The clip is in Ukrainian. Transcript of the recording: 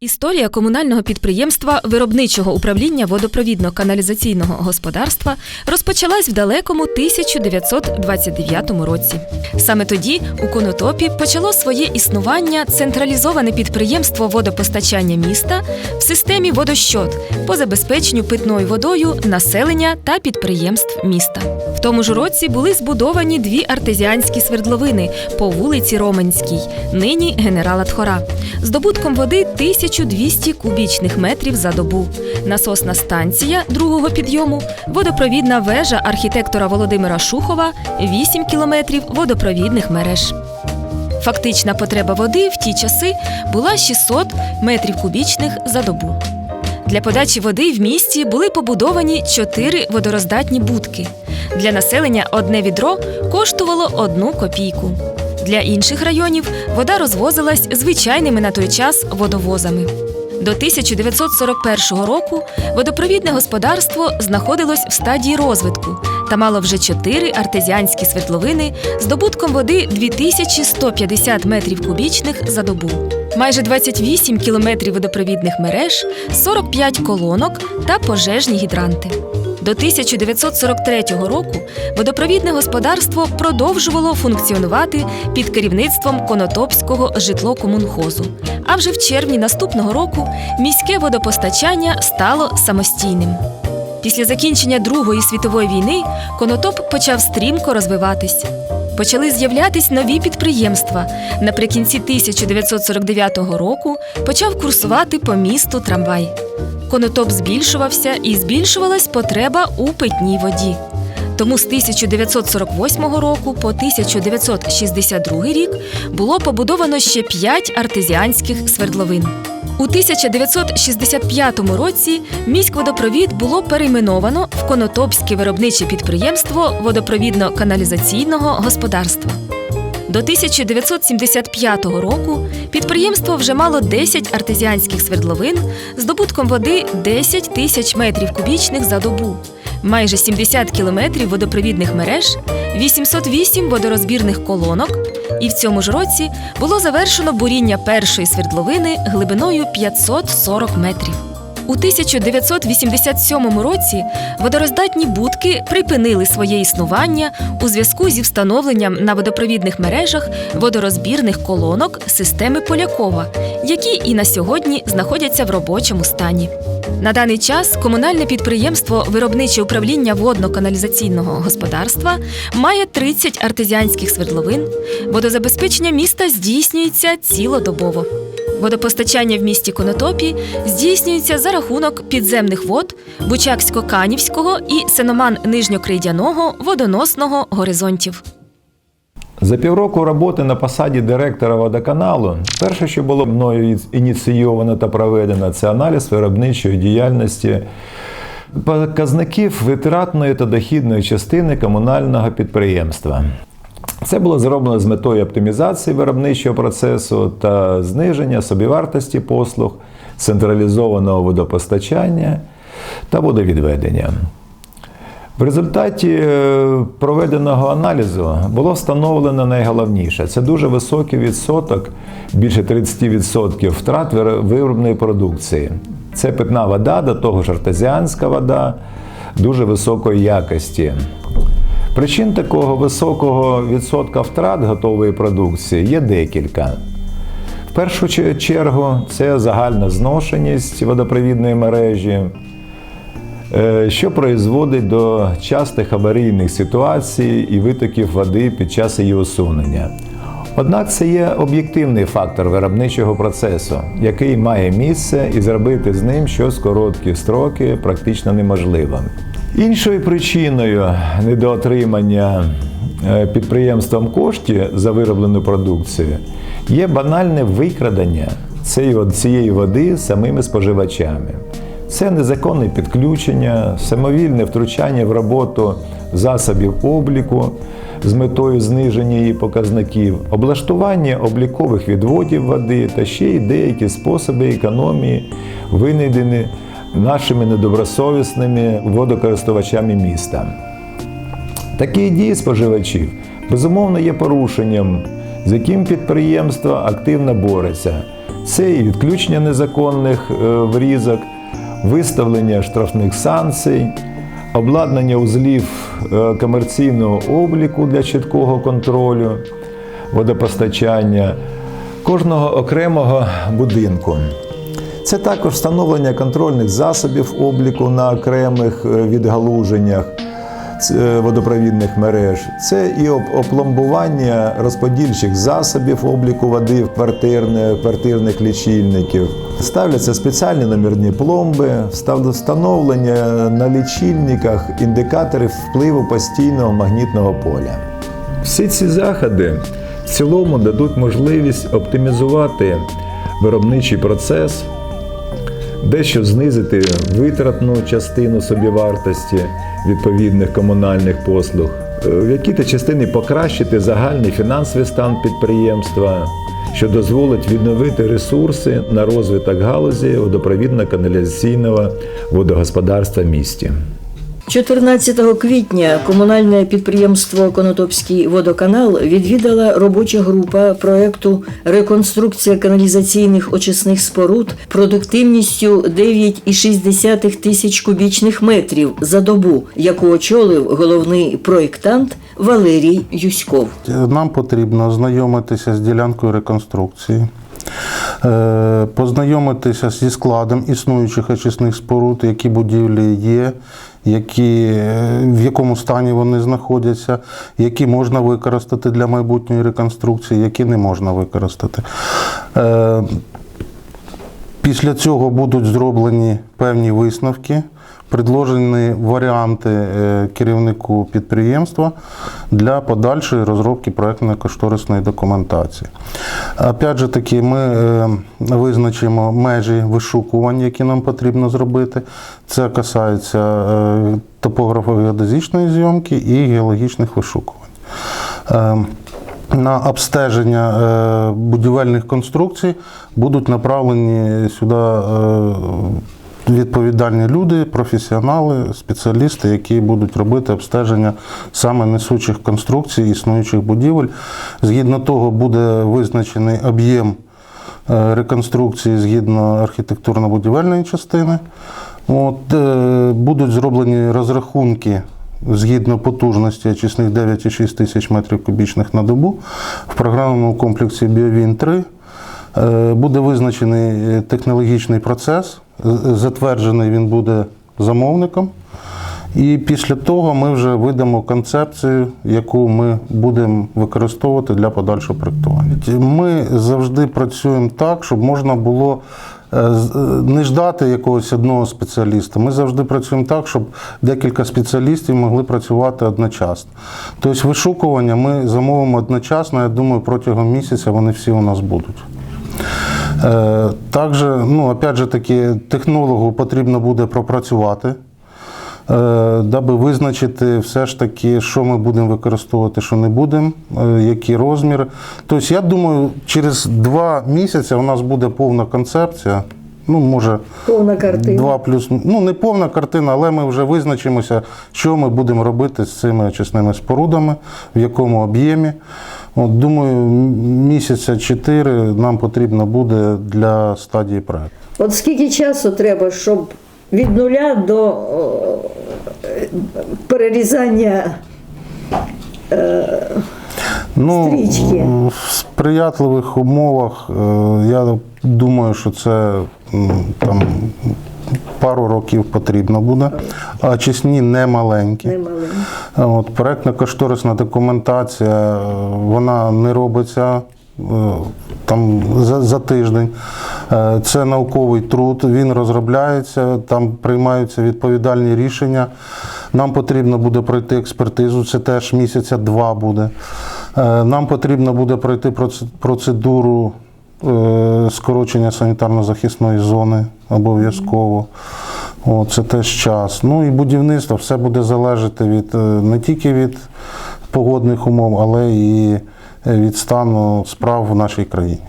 Історія комунального підприємства виробничого управління водопровідно-каналізаційного господарства розпочалась в далекому 1929 році. Саме тоді у Конотопі почало своє існування централізоване підприємство водопостачання міста в системі водощот по забезпеченню питною водою населення та підприємств міста. В тому ж році були збудовані дві артезіанські свердловини по вулиці Роменській, нині генерала Тхора, з добутком води 1200 кубічних метрів за добу, насосна станція другого підйому, водопровідна вежа архітектора Володимира Шухова, 8 кілометрів водопровідних мереж. Фактична потреба води в ті часи була 600 метрів кубічних за добу. Для подачі води в місті були побудовані чотири водороздатні будки. Для населення одне відро коштувало одну копійку. Для інших районів вода розвозилась звичайними на той час водовозами. До 1941 року водопровідне господарство знаходилось в стадії розвитку та мало вже чотири артезіанські свердловини з добутком води 2150 метрів кубічних за добу, майже 28 кілометрів водопровідних мереж, 45 колонок та пожежні гідранти. До 1943 року водопровідне господарство продовжувало функціонувати під керівництвом Конотопського житлокомунхозу. А вже в червні наступного року міське водопостачання стало самостійним. Після закінчення Другої світової війни Конотоп почав стрімко розвиватись. Почали з'являтись нові підприємства. Наприкінці 1949 року почав курсувати по місту трамвай. Конотоп збільшувався і збільшувалась потреба у питній воді. Тому з 1948 року по 1962 рік було побудовано ще п'ять артезіанських свердловин. У 1965 році міськводопровід було перейменовано в Конотопське виробниче підприємство водопровідно-каналізаційного господарства. До 1975 року підприємство вже мало 10 артезіанських свердловин з добутком води 10 тисяч метрів кубічних за добу, майже 70 кілометрів водопровідних мереж, 808 водорозбірних колонок. І в цьому ж році було завершено буріння першої свердловини глибиною 540 метрів. У 1987 році водороздатні будки припинили своє існування у зв'язку зі встановленням на водопровідних мережах водорозбірних колонок системи Полякова, які і на сьогодні знаходяться в робочому стані. На даний час комунальне підприємство Виробниче управління водно-каналізаційного господарства має 30 артезіанських свердловин. Водозабезпечення міста здійснюється цілодобово. Водопостачання в місті Конотопі здійснюється за рахунок підземних вод Бучаксько-Канівського і Сеноман Нижньокрейдяного водоносного горизонтів. За півроку роботи на посаді директора водоканалу, перше, що було мною ініційовано та проведено, це аналіз виробничої діяльності показників витратної та дохідної частини комунального підприємства. Це було зроблено з метою оптимізації виробничого процесу та зниження собівартості послуг, централізованого водопостачання та водовідведення. В результаті е, проведеного аналізу було встановлено найголовніше це дуже високий відсоток, більше 30% втрат виробної продукції. Це питна вода, до того ж артезіанська вода дуже високої якості. Причин такого високого відсотка втрат готової продукції є декілька. В першу чергу це загальна зношеність водопровідної мережі, е, що призводить до частих аварійних ситуацій і витоків води під час її усунення. Однак це є об'єктивний фактор виробничого процесу, який має місце і зробити з ним щось короткі строки практично неможливо. Іншою причиною недоотримання е, підприємством коштів за вироблену продукцію є банальне викрадення цієї- цієї води самими споживачами. Це незаконне підключення, самовільне втручання в роботу засобів обліку з метою зниження її показників, облаштування облікових відводів води та ще й деякі способи економії, винайдені нашими недобросовісними водокористувачами міста. Такі дії споживачів безумовно є порушенням, з яким підприємство активно бореться. Це і відключення незаконних е, врізок, виставлення штрафних санкцій, обладнання узлів е, комерційного обліку для чіткого контролю водопостачання кожного окремого будинку. Це також встановлення контрольних засобів обліку на окремих е, відгалуженнях е, водопровідних мереж. Це і опломбування розподільчих засобів обліку води в квартирне, квартирних лічильників. Ставляться спеціальні номерні пломби, встановлення на лічильниках індикаторів впливу постійного магнітного поля. Всі ці заходи в цілому дадуть можливість оптимізувати виробничий процес, дещо знизити витратну частину собівартості відповідних комунальних послуг, е, в якій-то частині покращити загальний фінансовий стан підприємства, що дозволить відновити ресурси на розвиток галузі водопровідно-каналізаційного водогосподарства місті. 14 квітня комунальне підприємство Конотопський водоканал відвідала робоча група проекту Реконструкція каналізаційних очисних споруд продуктивністю 9,6 тисяч кубічних метрів за добу, яку очолив головний проєктант Валерій Юськов. Нам потрібно ознайомитися з ділянкою реконструкції, е, познайомитися зі складом існуючих очисних споруд, які будівлі є, які, в якому стані вони знаходяться, які можна використати для майбутньої реконструкції, які не можна використати. Е, Після цього будуть зроблені певні висновки, предложені варіанти е, керівнику підприємства для подальшої розробки проектно-кошторисної документації. Опять же таки, ми е, визначимо межі вишукувань, які нам потрібно зробити. Це касається е, топографо-геодезичної зйомки і геологічних вишукувань. На обстеження будівельних конструкцій будуть направлені сюди відповідальні люди, професіонали, спеціалісти, які будуть робити обстеження саме несучих конструкцій, існуючих будівель. Згідно того, буде визначений об'єм е, реконструкції згідно архітектурно-будівельної частини. От, е, будуть зроблені розрахунки згідно потужності очисних 9,6 тисяч метрів кубічних на добу в програмному комплексі Біовін 3 е, буде визначений технологічний процес, затверджений він буде замовником. І після того ми вже видамо концепцію, яку ми будемо використовувати для подальшого проєктування. Ми завжди працюємо так, щоб можна було е, е, не ждати якогось одного спеціаліста. Ми завжди працюємо так, щоб декілька спеціалістів могли працювати одночасно. Тобто вишукування ми замовимо одночасно. Я думаю, протягом місяця вони всі у нас будуть. Е, Також, ну, опять же таки, технологу потрібно буде пропрацювати, е, даби визначити все ж таки, що ми будемо використовувати, що не будемо, е, які розміри. Тобто, я думаю, через два місяці у нас буде повна концепція. Ну, може, Повна картина. Два плюс, ну не повна картина, але ми вже визначимося, що ми будемо робити з цими очисними спорудами, в якому об'ємі. От, думаю, місяця чотири нам потрібно буде для стадії проекту. От скільки часу треба, щоб від нуля до е, перерізання Ну, Стрічки. в сприятливих умовах, е, я думаю, що це там пару років потрібно буде. А очисні не маленькі. От, проектно-кошторисна документація, е, вона не робиться е, там за, за тиждень. Е, Це науковий труд, він розробляється, там приймаються відповідальні рішення. Нам потрібно буде пройти експертизу, це теж місяця два буде. Нам потрібно буде пройти процедуру скорочення санітарно-захисної зони обов'язково. Це теж час. Ну і будівництво все буде залежати від е, не тільки від погодних умов, але і е, від стану справ в нашій країні.